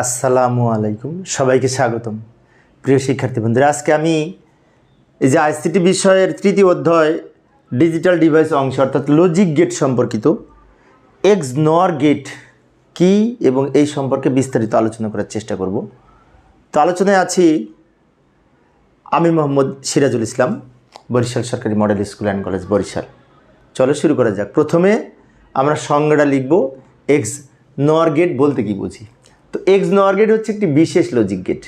আসসালামু আলাইকুম। সবাইকে স্বাগতম। প্রিয় শিক্ষার্থী বন্ধুরা, আজকে আমি এই যে আইসিটি বিষয়ের তৃতীয় অধ্যায় ডিজিটাল ডিভাইস অংশ অর্থাৎ লজিক গেট সম্পর্কিত এক্স নর গেট কি এবং এই সম্পর্কে বিস্তারিত আলোচনা করার চেষ্টা করব। তো আলোচনায় আছি আমি মোহাম্মদ সিরাজুল ইসলাম, বরিশাল সরকারি model school and college Barisal. চলো শুরু করা যাক। প্রথমে আমরা সংজ্ঞাটা লিখব এক্স নর গেট বলতে কি বুঝি? তো এক্স নর গেট হচ্ছে একটি বিশেষ লজিক গেট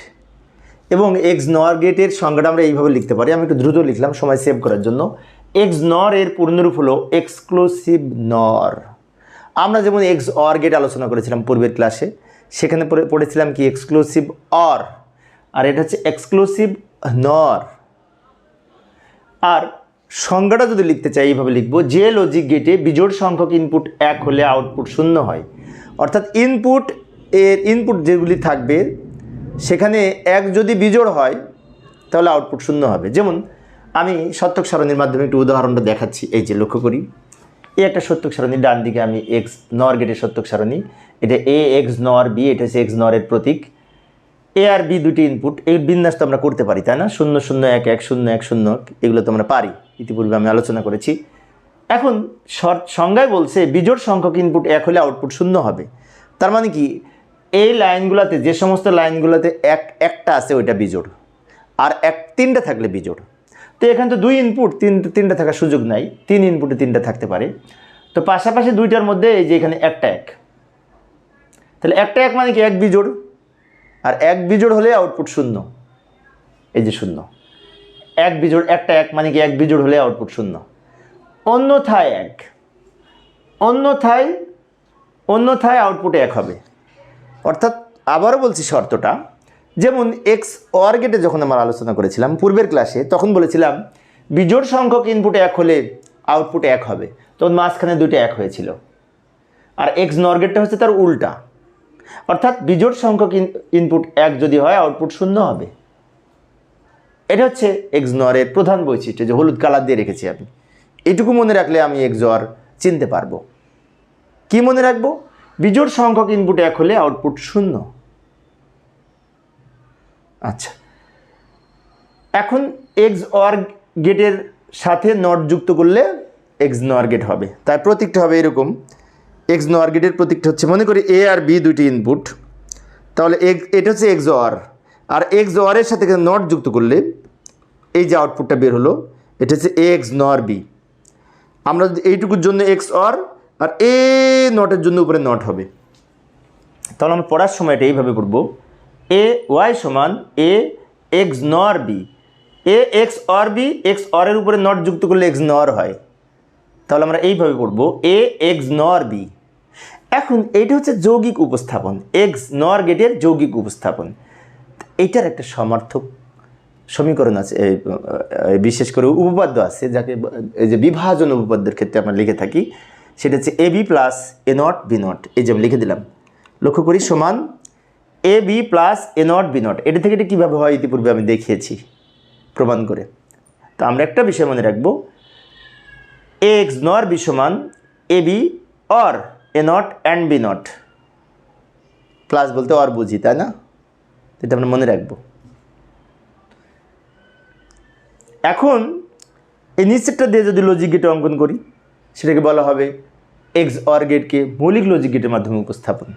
এবং এক্স নর গেটের সংজ্ঞাটা আমরা এইভাবে লিখতে পারি, আমি একটু দ্রুত লিখলাম, সময় সেভ করার জন্য। এক্স নর এর পূর্ণরূপ হলো এক্সক্লুসিভ নর আমরা যেমন এক্স অর গেট আলোচনা করেছিলাম পূর্বের ক্লাসে সেখানে পড়ে- পড়েছিলাম কি এক্সক্লুসিভ অর, আর এটা হচ্ছে এক্সক্লুসিভ নর আর সংজ্ঞাটা যদি লিখতে চাই, এইভাবে লিখব, যে লজিক গেটে বিজোড় সংখ্যক ইনপুট এক হলে আউটপুট শূন্য হয়। অর্থাৎ ইনপুট এর ইনপুট যেগুলি থাকবে, সেখানে এক যদি বিজোড় হয়, তাহলে আউটপুট শূন্য হবে। যেমন, আমি সত্যক সারণীর মাধ্যমে একটু উদাহরণটা দেখাচ্ছি। এই যে লক্ষ্য করি। এই একটা সত্যক সারণী, ডান দিকে আমি এক্স নর গেটের সত্যক সারণী। এটা এ এক্স নর বি এটা হচ্ছে এক্স নরের প্রতীক। এ আর বি দুটি ইনপুট এই বিন্যাস তো আমরা করতে পারি, তাই না? শূন্য শূন্য, এক এক, শূন্য এক, শূন্য, এগুলো তো আমরা পারি। ইতিপূর্বে আমি আলোচনা করেছি। এখন সংজ্ঞায় বলছে বিজোড় সংখ্যক ইনপুট এক হলে আউটপুট শূন্য হবে। তার মানে কি? এই লাইনগুলোতে, যে সমস্ত লাইনগুলোতে এক, একটা আছে, ওইটা বিজোড়। আর এক, তিনটা থাকলে বিজোড়। তো এখানে তো দুই ইনপুট তিন, তিনটা থাকার সুযোগ নাই। তিন ইনপুটে তিনটা থাকতে পারে। তো পাশাপাশি দুইটার মধ্যে এই যে এখানে একটা এক। তাহলে একটা এক মানে কি? এক বিজোড়। আর এক বিজোড় হলে আউটপুট শূন্য। এই যে শূন্য। এক বিজোড়, একটা এক মানে কি? এক বিজোড় হলে আউটপুট শূন্য। অন্যথায় এক। অন্যথায় অন্যথায় আউটপুট এক হবে। অর্থাৎ আবারও বলছি শর্তটা, যেমন এক্স অর গেটে যখন আমরা আলোচনা করেছিলাম পূর্বের ক্লাসে তখন বলেছিলাম বিজোড় সংখ্যক ইনপুট এক হলে আউটপুট এক হবে। তখন মাঝখানে দুটো এক হয়েছিল। আর এক্স নর গেটটা হচ্ছে তার উল্টা। অর্থাৎ বিজোড় সংখ্যক ইন- ইনপুট এক যদি হয় আউটপুট শূন্য হবে। এটা হচ্ছে এক্স নরের প্রধান বৈশিষ্ট্য, যে হলুদ কালার দিয়ে রেখেছি আমি। এটুকু মনে রাখলে আমি এক্স অর চিনতে পারব। কি মনে রাখব? বিজোড় সংখ্যক ইনপুট এক হলে আউটপুট শূন্য। আচ্ছা। এখন এক্স অর গেটের সাথে নট যুক্ত করলে এক্স নর গেট হবে। তার প্রতীকটা হবে এরকম। এক্স নর গেটের প্রতীকটা হচ্ছে, মনে করি এ আর বি দুটি ইনপুট তাহলে এক্স এটা হচ্ছে এক্স অর আর এক্স অরের সাথে নট যুক্ত করলে এই যে আউটপুটটা বের হলো, এটা হচ্ছে এ এক্স নর বি আমরা যদি এইটুকুর জন্য এক্স অর আর এ নটের জন্য উপরে নট হবে। তাহলে আমরা পড়ার সময় এটা এইভাবে পড়ব। এ ওয়াই সমান A XNOR B. A XOR B, x অরের উপরে নট যুক্ত করলে এক্স নর হয়। তাহলে আমরা এইভাবে পড়ব। A XNOR B. এখন এইটা হচ্ছে যৌগিক উপস্থাপন। এক্স নর গেটের যৌগিক উপস্থাপন। এইটার একটা সমার্থক সমীকরণ আছে বিশেষ করে উপপাদ্য আছে, যাকে এই যে বিভাজন উপপাদ্যের ক্ষেত্রে আমরা লিখে থাকি। সেটা হচ্ছে A B plus A not B not. এই যে আমি লিখে দিলাম। লক্ষ্য করি, সমান A B plus A not B not. এটা থেকে এটা কীভাবে হয় ইতিপূর্বে আমি দেখিয়েছি, প্রমাণ করে। তো আমরা একটা বিষয় মনে রাখব। এ এক্স নর বি সমান A B or A not and B not. Plus বলতে অর বুঝি, তাই না? এটা আমরা মনে রাখব। এখন এই নিচেরটা দিয়ে যদি লজিক গেট অঙ্কন করি সেটাকে বলা হবে এক্স অর গেটকে মৌলিক লজিক গেটের মাধ্যমে উপস্থাপন।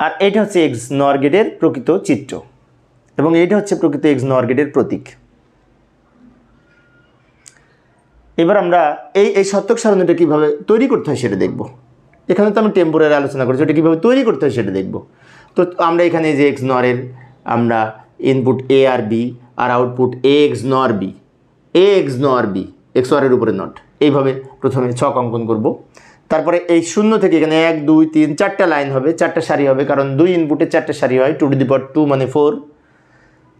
আর এটা হচ্ছে এক্স নর গেটের প্রকৃত চিত্র এবং এটা হচ্ছে প্রকৃত এক্স নর গেটের প্রতীক। এবার আমরা এই এই সত্যক সারণীটা কীভাবে তৈরি করতে হয় সেটা দেখব। এখানে তো আমি টেম্পোরারি আলোচনা করেছি, ওটা কীভাবে তৈরি করতে হয় সেটা দেখব। তো আমরা এখানে যে এক্স নরের আমরা ইনপুট এ আর B R output A XNOR B A XNOR B x নরের উপরে নট এইভাবে প্রথমে ছক অঙ্কন করব। তারপরে এই শূন্য থেকে এখানে এক, দুই, তিন, চারটা লাইন হবে, চারটা সারি হবে, কারণ দুই ইনপুটে চারটা সারি হয় টু টু দি টু মানে ফোর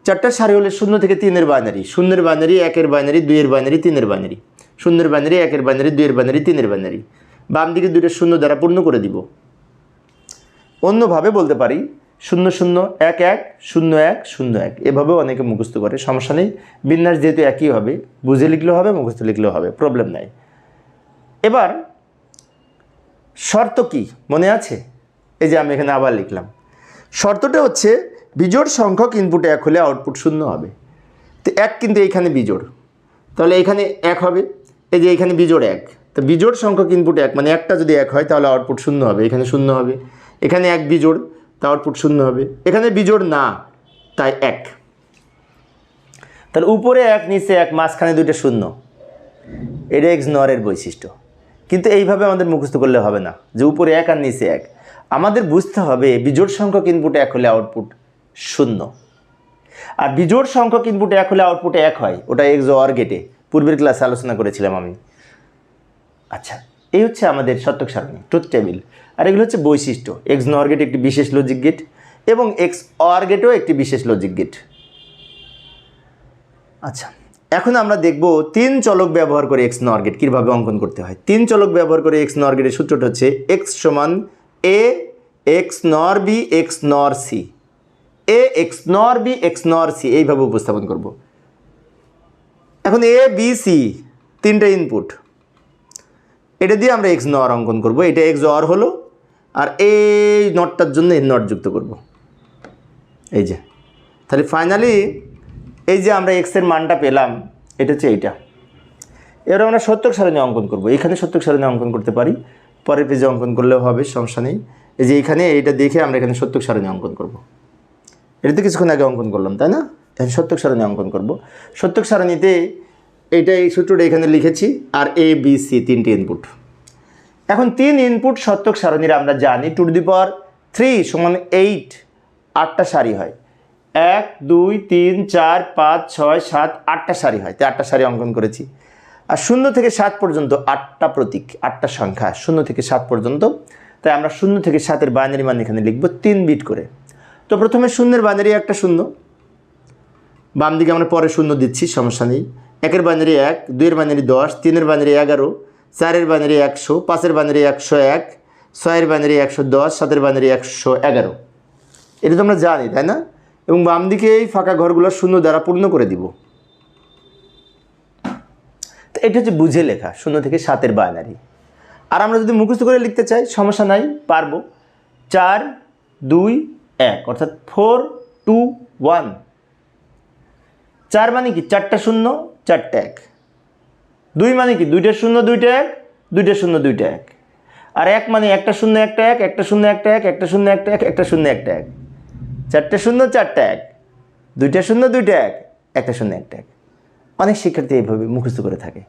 চারটা সারি হলে শূন্য থেকে তিনের বাইনারি শূন্যের বাইনারি একের বাইনারি দুইয়ের বাইনারি তিনের বাইনারি শূন্যের বাইনারি একের বাইনারি দুইয়ের বাইনারি তিনের বাইনারি বাম দিকে দুইটা শূন্য দ্বারা পূর্ণ করে দিব। অন্যভাবে বলতে পারি শূন্য শূন্য এক এক, শূন্য এক শূন্য এক। এভাবেও অনেকে মুখস্থ করে, সমস্যা নেই। বিন্যাস যেহেতু একই হবে, বুঝে লিখলেও হবে, মুখস্থ লিখলেও হবে প্রবলেম নাই। এবার, শর্ত কি? মনে আছে? এই যে আমি এখানে আবার লিখলাম। শর্তটা হচ্ছে, বিজোড় সংখ্যক ইনপুট এক হলে আউটপুট শূন্য হবে। তো এক কিন্তু এইখানে বিজোড়। তাহলে এখানে এক হবে। এই যে এখানে বিজোড় এক। তো বিজোড় সংখ্যক ইনপুট এক মানে একটা যদি এক হয়, তাহলে আউটপুট শূন্য হবে, এখানে শূন্য হবে। এখানে এক বিজোড়। তা আউটপুট শূন্য হবে। এখানে বিজোড় না, তাই এক। তাহলে উপরে এক, নিচে এক, মাঝখানে দুইটা শূন্য। এটা এক্স নরের বৈশিষ্ট্য। কিন্তু এইভাবে আমাদের মুখস্থ করলে হবে না, যে উপরে এক আর নিচে এক। আমাদের বুঝতে হবে বিজোড় সংখ্যক ইনপুট এক হলে আউটপুট শূন্য। আর বিজোড় সংখ্যক ইনপুট এক হলে আউটপুট এক হয়, ওটা এক্স অর গেটে পূর্বের ক্লাসে আলোচনা করেছিলাম আমি। আচ্ছা। এই হচ্ছে আমাদের সত্যক সারণী ট্রুথ টেবিল আর এগুলো হচ্ছে বৈশিষ্ট্য। এক্স নর গেট একটি বিশেষ লজিক গেট এবং এক্স অর গেটও একটি বিশেষ লজিক গেট আচ্ছা এখন আমরা দেখব তিন চলক ব্যবহার করে এক্স নর গেট কীভাবে অঙ্কন করতে হয়। তিন চলক ব্যবহার করে এক্স নর গেটের সূত্রটা হচ্ছে এক্স সমান A XNOR B XNOR C A XNOR B XNOR C এইভাবে উপস্থাপন করব। এখন এ বি সি তিনটা ইনপুট এটা দিয়ে আমরা এক্স নর অঙ্কন করব। এটা এক্স অর হলো, আর এই নটটার জন্য এই নট যুক্ত করব। এই যে, তাহলে ফাইনালি এই যে আমরা এক্সের মানটা পেলাম, এটা হচ্ছে এইটা। এবার আমরা সত্যক সারণী অঙ্কন করব। এখানে সত্যক সারণী অঙ্কন করতে পারি, পরের পেজে অঙ্কন করলেও হবে, সমস্যা নেই। এই যে এখানে এইটা দেখে আমরা এখানে সত্যক সারণী অঙ্কন করব। এটা তো কিছুক্ষণ আগে অঙ্কন করলাম, তাই না? এখন সত্যক সারণী অঙ্কন করব। সত্যক সারণীতে এইটা এই সূত্রটা এখানে লিখেছি, আর এ বি সি তিনটি ইনপুট এখন তিন ইনপুট সত্যক সারণীর আমরা জানি টু দি পাওয়ার থ্রি সমান এইট আটটা সারি হয়। এক, দুই, তিন, চার, পাঁচ, ছয়, সাত আটটা সারি হয়। তাই আটটা সারি অঙ্কন করেছি। আর শূন্য থেকে সাত পর্যন্ত আটটা প্রতীক আটটা সংখ্যা, শূন্য থেকে সাত পর্যন্ত। তাই আমরা শূন্য থেকে সাতের বাইনারি মান এখানে লিখব তিন বিট করে। তো প্রথমে শূন্যের বাইনারি একটা শূন্য। বাম দিকে আমরা পরে শূন্য দিচ্ছি, সমস্যা নেই। একের বাইনারি এক, দুইয়ের বাইনারি দশ, তিনের বাইনারি এগারো, চারের বাইনারি একশো, পাঁচের বাইনারি একশো এক, ছয়ের বাইনারি একশো দশ, সাতের বাইনারি একশো এগারো। এটা তো আমরা জানি, তাই না? এবং বাম দিকে এই ফাঁকা ঘরগুলো শূন্য দ্বারা পূর্ণ করে দিব। তো এটা হচ্ছে বুঝে লেখা, শূন্য থেকে সাতের বাইনারি আর আমরা যদি মুখস্থ করে লিখতে চাই, সমস্যা নাই, পারব। চার, দুই, এক, অর্থাৎ ফোর টু ওয়ান চার মানে কি? চারটা শূন্য চারটা এক। দুই মানে কি? দুইটা শূন্য, দুইটা এক, দুইটা শূন্য, দুইটা এক। আর এক মানে একটা শূন্য, একটা এক, একটা শূন্য, একটা এক, একটা শূন্য, একটা এক, একটা শূন্য, একটা এক। চারটে শূন্য, চারটে এক। দুইটা শূন্য, দুইটা এক, একটা শূন্য, একটা এক। অনেক শিক্ষার্থী এইভাবে মুখস্থ করে থাকে।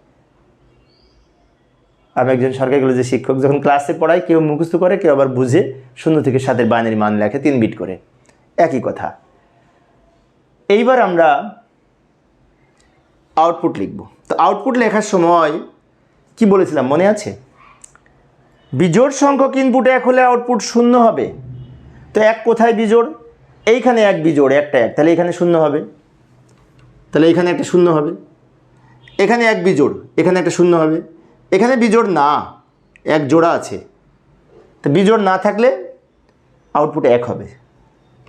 আমি একজন সরকারি কলেজের শিক্ষক, যখন ক্লাসে পড়াই কেউ মুখস্থ করে, কেউ আবার বুঝে, শূন্য থেকে সাতের বাইনারি মান লেখে, তিন বিট করে। একই কথা। এইবার আমরা আউটপুট লিখব। তো আউটপুট লেখার সময় কি বলেছিলাম, মনে আছে? বিজোড় সংখ্যক ইনপুট এক হলে আউটপুট শূন্য হবে। তো এক কোথায় বিজোড়? এইখানে এক বিজোড়, একটা এক। তাহলে এখানে শূন্য হবে। তাহলে এখানে একটা শূন্য হবে। এখানে এক বিজোড়, এখানে একটা শূন্য হবে। এখানে বিজোড় না, এক জোড়া আছে। তো বিজোড় না থাকলে আউটপুট এক হবে।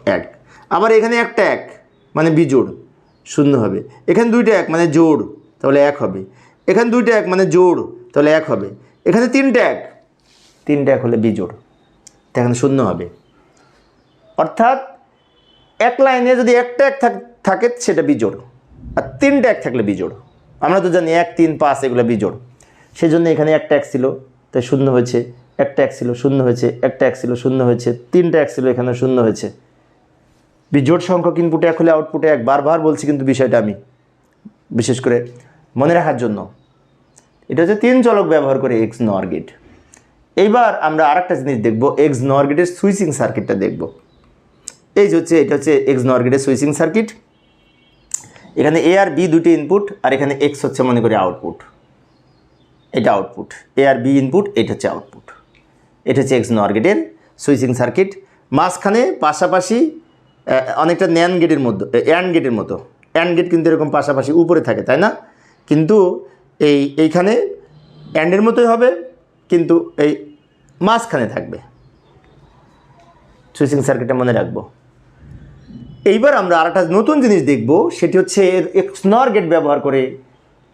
এক। আবার এখানে একটা এক মানে বিজোড়। শূন্য হবে। এখানে দুইটা এক মানে জোড়, তাহলে এক হবে। এখানে দুইটা এক মানে জোড়, তাহলে এক হবে। এখানে তিনটা এক তিনটা এক হলে বিজোড়। এখানে শূন্য হবে। অর্থাৎ এক লাইনে যদি একটা এক থাক- থাকে, সেটা বিজোড়। আর তিনটা এক থাকলে বিজোড়। আমরা তো জানি এক, তিন, পাঁচ, এগুলো বিজোড়। সেই জন্য এখানে একটা এক ছিল, তাই শূন্য হয়েছে। একটা এক ছিল, শূন্য হয়েছে। একটা এক ছিল, শূন্য হয়েছে। তিনটা এক ছিল এখানে শূন্য হয়েছে। বিজোড় সংখ্যক ইনপুটে এক হলে আউটপুটে এক। বারবার বলছি কিন্তু বিষয়টা আমি, বিশেষ করে মনে রাখার জন্য। এটা হচ্ছে তিন চলক ব্যবহার করে এক্স নর গেট এইবার আমরা আরেকটা জিনিস দেখব এক্স নর গেটের সুইচিং সার্কিটটা দেখব। এই যে হচ্ছে, এটা হচ্ছে এক্স নর গেটের সুইচিং সার্কিট এখানে এ আর বি দুটি ইনপুট আর এখানে এক্স হচ্ছে মনে করি আউটপুট এটা আউটপুট এ আর বি ইনপুট এটা হচ্ছে আউটপুট এটা হচ্ছে এক্স নর গেটের সুইচিং সার্কিট মাঝখানে পাশাপাশি অনেকটা ন্যান গেটের মধ্যে অ্যান্ড গেটের মতো। অ্যান্ড গেট কিন্তু এরকম পাশাপাশি উপরে থাকে, তাই না? কিন্তু এই, এইখানে অ্যান্ডের মতোই হবে, কিন্তু এই মাঝখানে থাকবে। সুইচিং সার্কিটটা মনে রাখব। এইবার আমরা আরেকটা নতুন জিনিস দেখব, সেটি হচ্ছে এর এক্স নর গেট ব্যবহার করে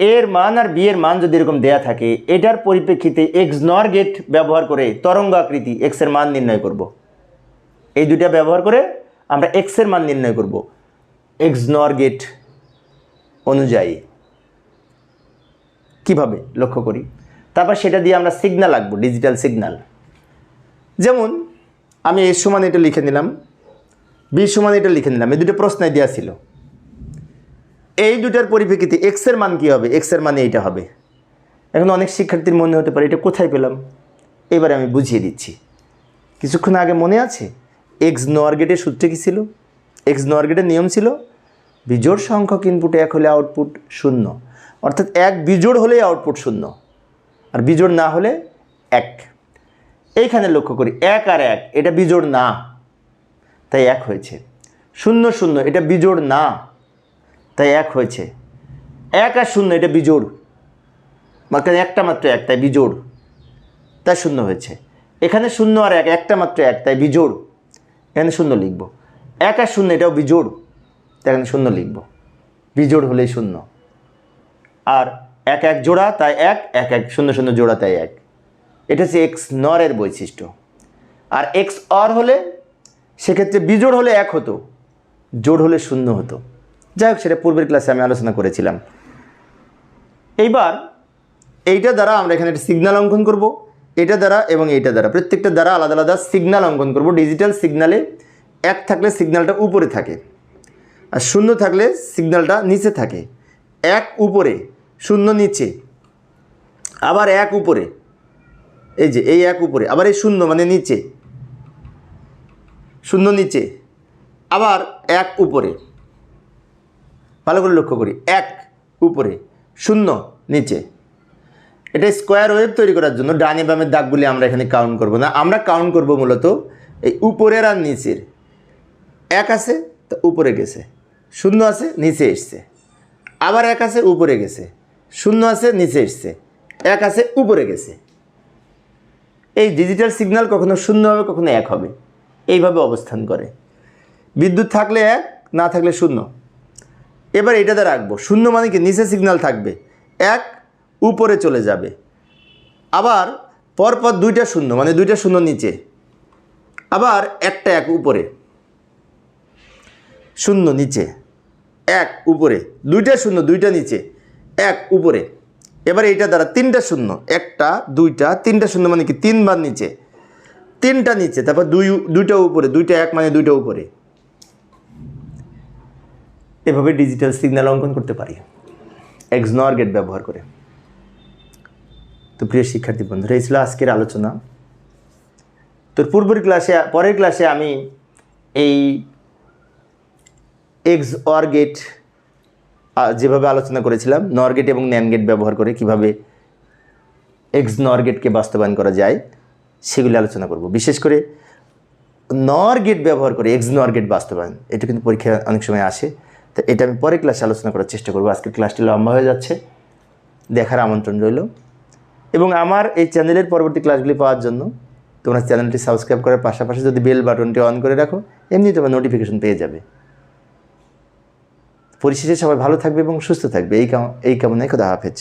এর মান আর বি এর মান যদি এরকম দেয়া থাকে, এটার পরিপ্রেক্ষিতে এক্স নর গেট ব্যবহার করে তরঙ্গ আকৃতি এক্সের মান নির্ণয় করব। এই দুটা ব্যবহার করে আমরা এক্সের মান নির্ণয় করব। এক্স নর গেট অনুযায়ী। কীভাবে? লক্ষ্য করি। তারপর সেটা দিয়ে আমরা সিগনাল আঁকবো ডিজিটাল সিগনাল যেমন, আমি এর সমান এটা লিখে নিলাম বি সমান এটা লিখে নিলাম, এই দুটো প্রশ্নে দেওয়া ছিল। এই দুটার পরিপ্রেক্ষিতে এক্সের মান কী হবে? এক্সের মানে এইটা হবে। এখন অনেক শিক্ষার্থীর মনে হতে পারে, এটা কোথায় পেলাম? এবারে আমি বুঝিয়ে দিচ্ছি। কিছুক্ষণ আগে মনে আছে? এক্স নোয়ার গেটের সূত্রে কী ছিল? এক্স নোয়ার গেটের নিয়ম ছিল বিজোড় সংখ্যক ইনপুটে এক হলে আউটপুট শূন্য। অর্থাৎ এক বিজোড় হলেই আউটপুট শূন্য আর বিজোড় না হলে এক। এইখানে লক্ষ্য করি, এক আর এক, এটা বিজোড় না। তাই এক হয়েছে। শূন্য শূন্য, এটা বিজোড় না। তাই এক হয়েছে। এক আর শূন্য, এটা বিজোড়। মাত্র একটা মাত্র এক, তাই বিজোড়। তাই শূন্য হয়েছে। এখানে শূন্য আর এক, একটা মাত্র এক, তাই বিজোড়। এখানে শূন্য লিখব। এক আর শূন্য, এটাও বিজোড়। তাই এখানে শূন্য লিখব। বিজোড় হলেই শূন্য। আর এক এক জোড়া, তাই এক এক এক, শূন্য শূন্য জোড়া, তাই এক। এটা হচ্ছে এক্স নরের বৈশিষ্ট্য। আর এক্স অর হলে সেক্ষেত্রে বিজোড় হলে এক হতো, জোড় হলে শূন্য হতো। যাই হোক, সেটা পূর্বের ক্লাসে আমি আলোচনা করেছিলাম। এইবার এইটা দ্বারা আমরা এখানে একটা সিগন্যাল অঙ্কন করব। এটা দ্বারা এবং এইটা দ্বারা। প্রত্যেকটা দ্বারা আলাদা আলাদা সিগনাল অঙ্কন করব। ডিজিটাল সিগনালে এক থাকলে সিগনালটা উপরে থাকে আর শূন্য থাকলে সিগনালটা নিচে থাকে। এক উপরে, শূন্য নিচে। আবার এক উপরে। এই যে, এই এক উপরে। আবার এই শূন্য মানে নিচে। শূন্য নিচে। আবার এক উপরে। ভালো করে লক্ষ্য করি। এক উপরে, শূন্য নিচে। এটা স্কোয়ার ওয়েভ তৈরি করার জন্য ডানে বামের দাগগুলি আমরা এখানে কাউন্ট করব না। আমরা কাউন্ট করব মূলত এই উপরের আর নিচের। এক আছে, তো উপরে গেছে। শূন্য আছে, নিচে এসছে। আবার এক আছে, উপরে গেছে। শূন্য আছে, নিচে এসছে। এক আছে, উপরে গেছে। এই ডিজিটাল সিগন্যাল কখনো শূন্য হবে, কখনো এক হবে। এইভাবে অবস্থান করে। বিদ্যুৎ থাকলে এক, না থাকলে শূন্য। এবার এটাতে রাখব। শূন্য মানে কি? নিচে সিগন্যাল থাকবে। এক উপরে চলে যাবে। আবার পরপর দুইটা শূন্য মানে দুইটা শূন্য নিচে। আবার একটা এক উপরে। শূন্য নিচে। এক উপরে। দুইটা শূন্য, দুইটা নিচে। এক উপরে। এবার এইটা দ্বারা তিনটা শূন্য, একটা, দুইটা, তিনটা শূন্য মানে কি তিনবার নিচে। তিনটা নিচে, তারপর দুই দুইটা উপরে, দুইটা এক মানে দুইটা উপরে। এভাবে ডিজিটাল সিগন্যাল অঙ্কন করতে পারি। এক্সনর গেট ব্যবহার করে। তো প্রিয় শিক্ষার্থী বন্ধুরা, এই ছিল আজকের আলোচনা। তো পূর্বের ক্লাসে পরের ক্লাসে আমি এই এক্স অর গেট যেভাবে আলোচনা করেছিলাম নর গেট এবং ন্যান গেট ব্যবহার করে কীভাবে এক্স নর গেটকে বাস্তবায়ন করা যায়, সেগুলি আলোচনা করব। বিশেষ করে নর গেট ব্যবহার করে এক্স নর গেট বাস্তবায়ন, এটা কিন্তু পরীক্ষা অনেক সময় আসে। তো এটা আমি পরের ক্লাসে আলোচনা করার চেষ্টা করব। আজকের ক্লাসটি লম্বা হয়ে যাচ্ছে, দেখার আমন্ত্রণ রইল। এবং আমার এই চ্যানেলের পরবর্তী ক্লাসগুলি পাওয়ার জন্য তোমরা চ্যানেলটি সাবস্ক্রাইব করার পাশাপাশি যদি বেল বাটনটি অন করে রাখো, এমনি তোমার নোটিফিকেশন পেয়ে যাবে। পরিশেষে সবাই ভালো থাকবে এবং সুস্থ থাকবে। এই এই কামনায় খোদা হাফেজ।